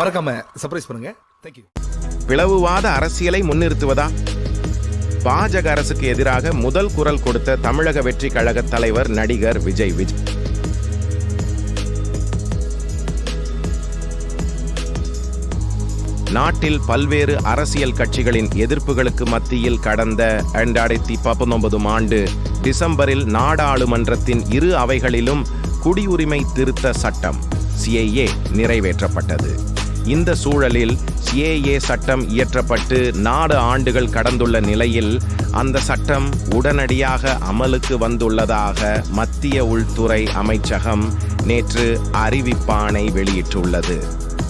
மறக்காம சர்ப்ரைஸ் பண்ணுங்க. தேங்க்யூ பிளவுவாத அரசியலை முன்னிறுத்துவதா? பாஜக அரசுக்கு எதிராக முதல் குரல் கொடுத்த தமிழக வெற்றி கழக தலைவர் நடிகர் விஜய் விஜய் நாட்டில் பல்வேறு அரசியல் கட்சிகளின் எதிர்ப்புகளுக்கு மத்தியில் கடந்த இரண்டாயிரத்தி பத்தொன்பதாம் ஆண்டு டிசம்பரில் நாடாளுமன்றத்தின் இரு அவைகளிலும் குடியுரிமை திருத்த சட்டம் சிஏஏ நிறைவேற்றப்பட்டது. இந்த சூழலில் சிஏஏ சட்டம் இயற்றப்பட்டு நாடு ஆண்டுகள் கடந்துள்ள நிலையில் அந்த சட்டம் உடனடியாக அமலுக்கு வந்துள்ளதாக மத்திய உள்துறை அமைச்சகம் நேற்று அறிவிப்பானை வெளியிட்டுள்ளது.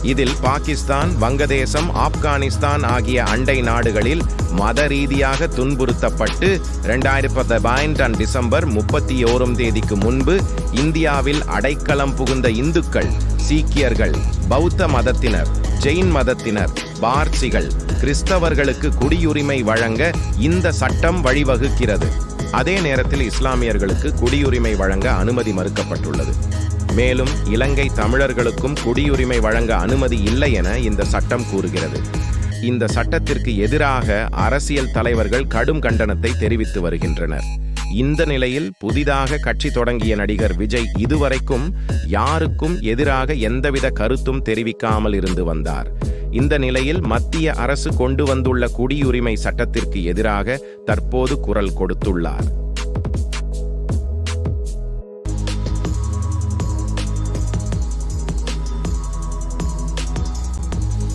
இதில் பாகிஸ்தான் வங்கதேசம் ஆப்கானிஸ்தான் ஆகிய அண்டை நாடுகளில் மத ரீதியாக துன்புறுத்தப்பட்டு இரண்டாயிரத்தி பதினெட்டாம் டிசம்பர் முப்பத்தி ஓராம் தேதிக்கு முன்பு இந்தியாவில் அடைக்கலம் புகுந்த இந்துக்கள் சீக்கியர்கள் பௌத்த மதத்தினர் ஜெயின் மதத்தினர் பார்சிகள் கிறிஸ்தவர்களுக்கு குடியுரிமை வழங்க இந்த சட்டம் வழிவகுக்கிறது. அதே நேரத்தில் இஸ்லாமியர்களுக்கு குடியுரிமை வழங்க அனுமதி மறுக்கப்பட்டுள்ளது. மேலும் இலங்கை தமிழர்களுக்கும் குடியுரிமை வழங்க அனுமதி இல்லை என இந்த சட்டம் கூறுகிறது. இந்த சட்டத்திற்கு எதிராக அரசியல் தலைவர்கள் கடும் கண்டனத்தை தெரிவித்து வருகின்றனர். இந்த நிலையில் புதிதாக கட்சி தொடங்கிய நடிகர் விஜய் இதுவரைக்கும் யாருக்கும் எதிராக எந்தவித கருத்தும் தெரிவிக்காமல் இருந்து வந்தார். இந்த நிலையில் மத்திய அரசு கொண்டு வந்துள்ள குடியுரிமை சட்டத்திற்கு எதிராக தற்போது குரல் கொடுத்துள்ளார்.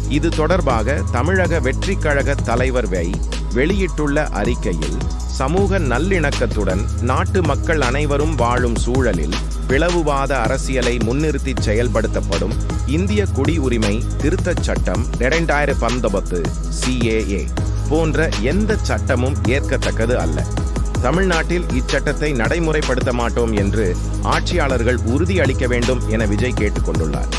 இது தொடர்பாக தமிழக வெற்றிக் கழக தலைவர் வை வெளியிட்டுள்ள அறிக்கையில் சமூக நல்லிணக்கத்துடன் நாட்டு மக்கள் அனைவரும் வாழும் சூழலில் பிளவுவாத அரசியலை முன்னிறுத்தி செயல்படுத்தப்படும் இந்திய குடியுரிமை திருத்தச் சட்டம் இரண்டாயிர பத்தொன்பது சிஏஏ போன்ற எந்த சட்டமும் ஏற்கத்தக்கது அல்ல. தமிழ்நாட்டில் இச்சட்டத்தை நடைமுறைப்படுத்த மாட்டோம் என்று ஆட்சியாளர்கள் உறுதியளிக்க வேண்டும் என விஜய் கேட்டுக்கொண்டுள்ளார்.